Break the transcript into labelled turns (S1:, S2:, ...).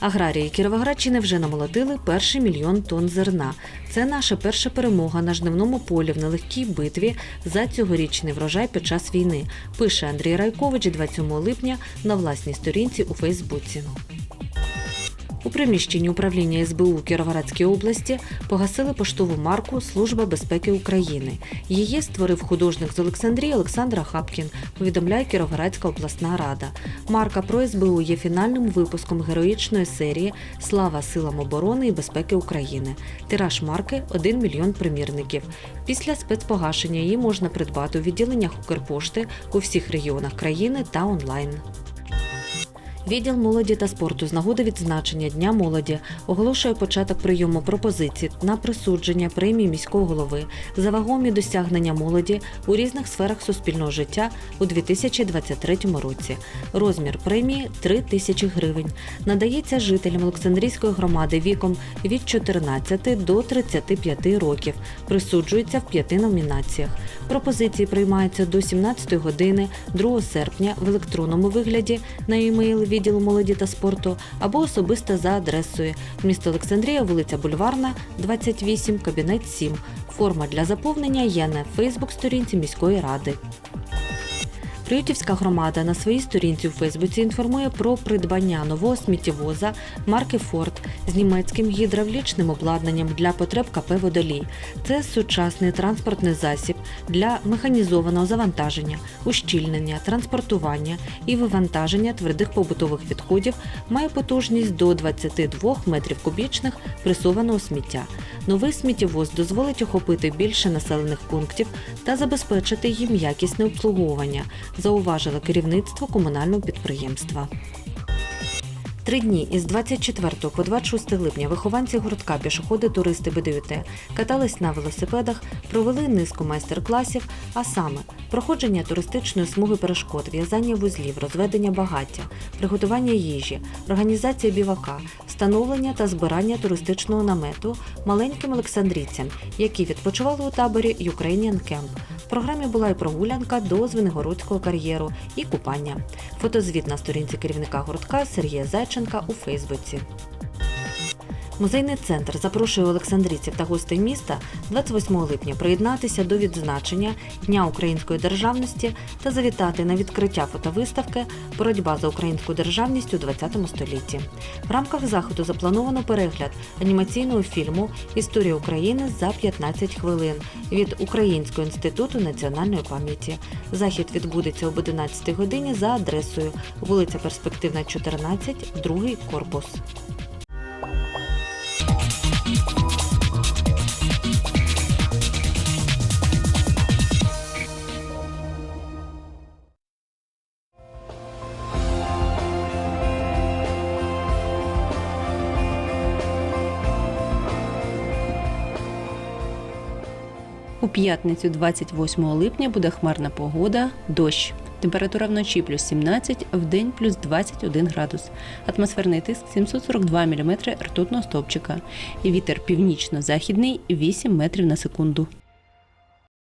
S1: Аграрії Кіровоградщини вже намолотили перший мільйон тонн зерна. Це наша перша перемога на жнивному полі в нелегкій битві за цьогорічний врожай під час війни. Пише Андрій Райкович 27 липня на власній сторінці у Фейсбуці. У приміщенні управління СБУ Кіровоградській області погасили поштову марку Служба безпеки України. Її створив художник з Олександрії Олександр Хапкін, повідомляє Кіровоградська обласна рада. Марка про СБУ є фінальним випуском героїчної серії Слава силам оборони і безпеки України. Тираж марки 1 мільйон примірників. Після спецпогашення її можна придбати у відділеннях Укрпошти у всіх регіонах країни та онлайн. Відділ молоді та спорту з нагоди відзначення Дня молоді оголошує початок прийому пропозицій на присудження премії міського голови за вагомі досягнення молоді у різних сферах суспільного життя у 2023 році. Розмір премії 3 тисячі гривень. Надається жителям Олександрійської громади віком від 14 до 35 років. Присуджується в п'яти номінаціях. Пропозиції приймаються до 17 години 2 серпня в електронному вигляді на емейл відділу молоді та спорту або особисто за адресою місто Олександрія, вулиця Бульварна, 28, кабінет 7. Форма для заповнення є на Фейсбук-сторінці міської ради. Приютівська громада на своїй сторінці у Фейсбуці інформує про придбання нового сміттєвоза марки Форд з німецьким гідравлічним обладнанням для потреб КП Водолій. Це сучасний транспортний засіб для механізованого завантаження, ущільнення, транспортування і вивантаження твердих побутових відходів. Має потужність до 22 метрів кубічних пресованого сміття. Новий сміттєвоз дозволить охопити більше населених пунктів та забезпечити їм якісне обслуговування, зауважило керівництво комунального підприємства. Три дні із 24 по 26 липня вихованці гуртка пішоходи, туристи БДЮТ катались на велосипедах, провели низку майстер-класів, а саме проходження туристичної смуги перешкод, в'язання вузлів, розведення багаття, приготування їжі, організація бівака, встановлення та збирання туристичного намету маленьким олександрійцям, які відпочивали у таборі Ukrainian Camp. Програмі була і прогулянка до Звенигородського кар'єру і купання. Фотозвіт на сторінці керівника гуртка Сергія Зайченка у Фейсбуці. Музейний центр запрошує олександрійців та гостей міста 28 липня приєднатися до відзначення Дня української державності та завітати на відкриття фотовиставки Боротьба за українську державність у ХХ столітті. В рамках заходу заплановано перегляд анімаційного фільму Історія України за 15 хвилин від Українського інституту національної пам'яті. Захід відбудеться об 11 годині за адресою вулиця Перспективна, 14, другий корпус.
S2: У п'ятницю 28 липня буде хмарна погода, дощ. Температура вночі плюс 17, в день плюс 21 градус. Атмосферний тиск 742 мм ртутного стовпчика. Вітер північно-західний 8 метрів на секунду.